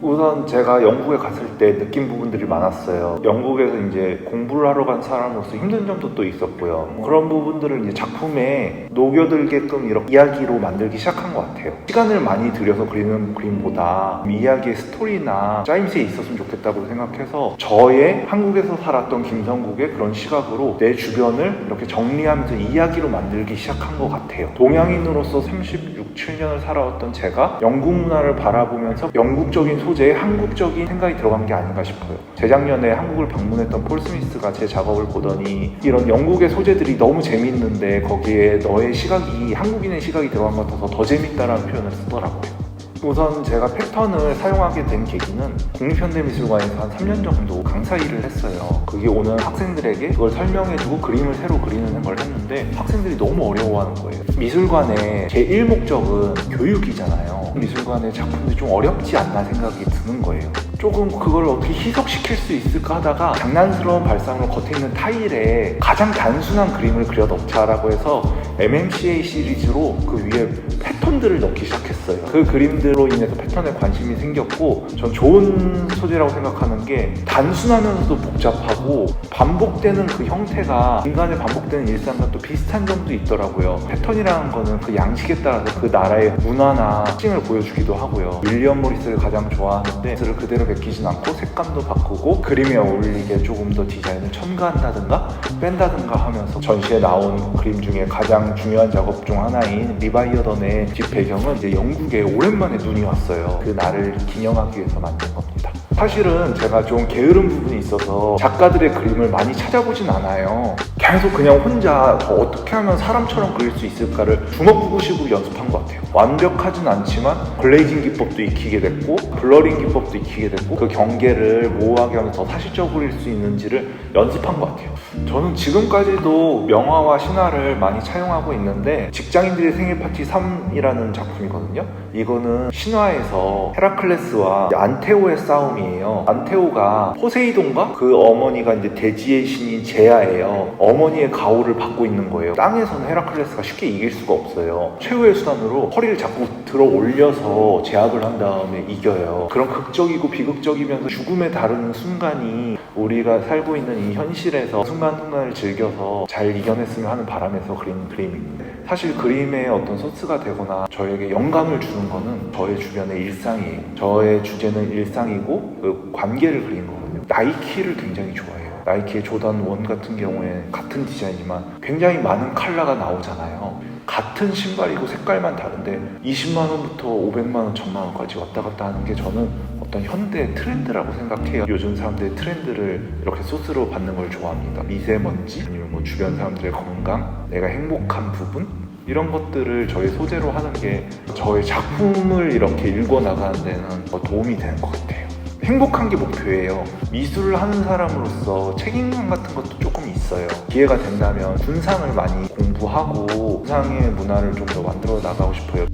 우선 제가 영국에 갔을 때 느낀 부분들이 많았어요. 영국에서 이제 공부를 하러 간 사람으로서 힘든 점도 또 있었고요. 그런 부분들을 이제 작품에 녹여들게끔 이렇게 이야기로 만들기 시작한 것 같아요. 시간을 많이 들여서 그리는 그림보다 이야기의 스토리나 짜임새에 있었으면 좋겠다고 생각해서 저의 한국에서 살았던 김성국의 그런 시각으로 내 주변을 이렇게 정리하면서 이야기로 만들기 시작한 것 같아요. 동양인으로서 36, 7년을 살아왔던 제가 영국 문화를 바라보면서 영국적인 소재에 한국적인 생각이 들어간 게 아닌가 싶어요. 재작년에 한국을 방문했던 폴 스미스가 제 작업을 보더니 이런 영국의 소재들이 너무 재밌는데 거기에 너의 시각이 한국인의 시각이 들어간 것 같아서 더 재밌다라는 표현을 쓰더라고요. 우선 제가 패턴을 사용하게 된 계기는 국립현대미술관에서 한 3년 정도 강사 일을 했어요. 그게 오는 학생들에게 그걸 설명해주고 그림을 새로 그리는 걸 했는데 학생들이 너무 어려워하는 거예요. 미술관의 제 1목적은 교육이잖아요. 미술관의 작품들이 좀 어렵지 않나 생각이 드는 거예요. 조금 그걸 어떻게 희석시킬 수 있을까 하다가 장난스러운 발상으로 겉에 있는 타일에 가장 단순한 그림을 그려 넣자라고 해서 MMCA 시리즈로 그 위에 패턴들을 넣기 시작했어요. 그 그림들로 인해서 패턴에 관심이 생겼고 전 좋은 소재라고 생각하는 게 단순하면서도 복잡하고 반복되는 그 형태가 인간의 반복되는 일상과 또 비슷한 점도 있더라고요. 패턴이라는 거는 그 양식에 따라서 그 나라의 문화나 특징을 보여주기도 하고요. 윌리엄 모리스를 가장 좋아하는데 그를 그대로 베끼진 않고 색감도 바꾸고 그림에 어울리게 조금 더 디자인을 첨가한다든가 뺀다든가 하면서 전시에 나온 그림 중에 가장 중요한 작업 중 하나인 리바이어던의 집 배경은 이제 영국에 오랜만에 눈이 왔어요. 그 날을 기념하기 위해서 만든 겁니다. 사실은 제가 좀 게으른 부분이 있어서 작가들의 그림을 많이 찾아보진 않아요. 계속 그냥 혼자 더 어떻게 하면 사람처럼 그릴 수 있을까를 주먹구구식으로 연습한 것 같아요. 완벽하진 않지만 글레이징 기법도 익히게 됐고 블러링 기법도 익히게 됐고 그 경계를 모호하게 하면서 더 사실적으로일 수 있는지를 연습한 것 같아요. 저는 지금까지도 명화와 신화를 많이 차용하고 있는데 직장인들의 생일 파티 3이라는 작품이거든요. 이거는 신화에서 헤라클레스와 안테오의 싸움이에요. 안테오가 포세이돈과 그 어머니가 이제 대지의 신인 제아예요. 어머니의 가호를 받고 있는 거예요. 땅에서는 헤라클레스가 쉽게 이길 수가 없어요. 최후의 수단으로 허리를 자꾸 들어 올려서 제압을 한 다음에 이겨요. 그런 극적이고 비극적이면서 죽음에 다루는 순간이 우리가 살고 있는 이 현실에서 순간순간을 즐겨서 잘 이겨냈으면 하는 바람에서 그린 그림입니다. 사실 그림의 어떤 소스가 되거나 저에게 영감을 주는 거는 저의 주변의 일상이에요. 저의 주제는 일상이고 그 관계를 그린 거거든요. 나이키를 굉장히 좋아해요. 나이키의 조던 원 같은 경우에 같은 디자인이지만 굉장히 많은 컬러가 나오잖아요. 같은 신발이고 색깔만 다른데 20만 원부터 500만 원, 1000만 원까지 왔다 갔다 하는 게 저는 어떤 현대 트렌드라고 생각해요. 요즘 사람들의 트렌드를 이렇게 소스로 받는 걸 좋아합니다. 미세먼지 아니면 뭐 주변 사람들의 건강, 내가 행복한 부분 이런 것들을 저의 소재로 하는 게 저의 작품을 이렇게 읽어 나가는 데는 더 도움이 되는 것 같아요. 행복한 게 목표예요. 미술을 하는 사람으로서 책임감 같은 것도 조금 있어요. 기회가 된다면 군상을 많이 공부하고 군상의 문화를 좀 더 만들어 나가고 싶어요.